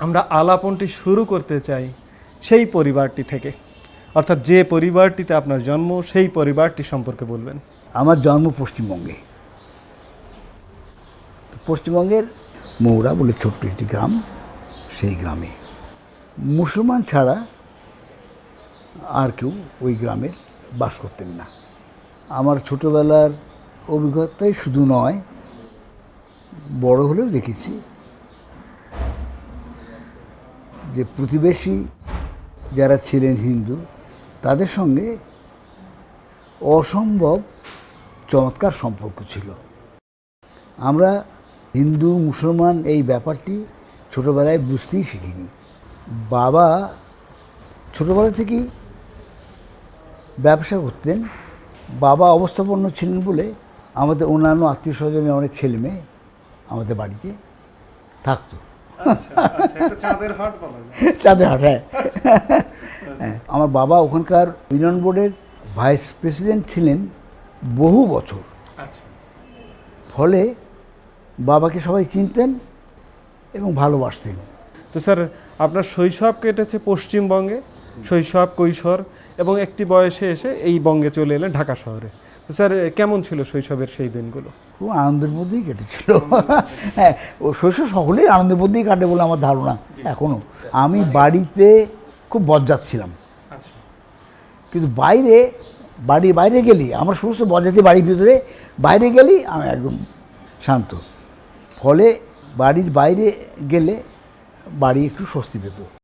আমরা আলাপনটি শুরু করতে চাই সেই পরিবারটি থেকে। অর্থাৎ যে পরিবারটিতে আপনার জন্ম, সেই পরিবারটি সম্পর্কে বলবেন। আমার জন্ম পশ্চিমবঙ্গে। পশ্চিমবঙ্গের মৌরা বলে ছোট্ট একটি গ্রাম, সেই গ্রামে। মুসলমান ছাড়া আর কেউ ওই গ্রামে বাস করতেন না। আমার ছোটোবেলার অভিজ্ঞতাই শুধু নয়, বড় হলেও দেখেছি যে প্রতিবেশী যারা ছিলেন হিন্দু, তাদের সঙ্গে অসম্ভব চমৎকার সম্পর্ক ছিল। আমরা হিন্দু, মুসলমান এই ব্যাপারটি ছোটোবেলায় বুঝতেই শিখিনি। বাবা ছোটোবেলা থেকেই ব্যবসা করতেন, বাবা অবস্থাপন্ন ছিলেন বলে আমাদের অন্যান্য আত্মীয় স্বজনের অনেক ছেলেমেয়ে আমাদের বাড়িতে থাকতো। চাঁদের হাট হ্যাঁ। হ্যাঁ, আমার বাবা ওখানকার ইউনিয়ন বোর্ডের ভাইস প্রেসিডেন্ট ছিলেন বহু বছর। আচ্ছা। ফলে বাবাকে সবাই চিনতেন এবং ভালোবাসতেন। তো স্যার আপনার শৈশব কেটেছে পশ্চিমবঙ্গে শৈশব কৈশোর এবং একটি বয়সে এসে এই বঙ্গে চলে এলেন ঢাকা শহরে। স্যার কেমন ছিল শৈশবের সেই দিনগুলো? খুব আনন্দের মধ্যেই কেটেছিল। হ্যাঁ ও শৈশব সকলেই আনন্দের মধ্যেই কাটে বলে আমার ধারণা এখনও আমি বাড়িতে খুব বজ্জাত ছিলাম। আচ্ছা। কিন্তু বাইরে বাড়ির বাইরে গেলি আমার সমস্ত বজ্জাতি বাড়ির ভিতরে বাইরে গেলেই আমি একদম শান্ত। ফলে বাড়ির বাইরে গেলে বাড়ি একটু স্বস্তি পেত।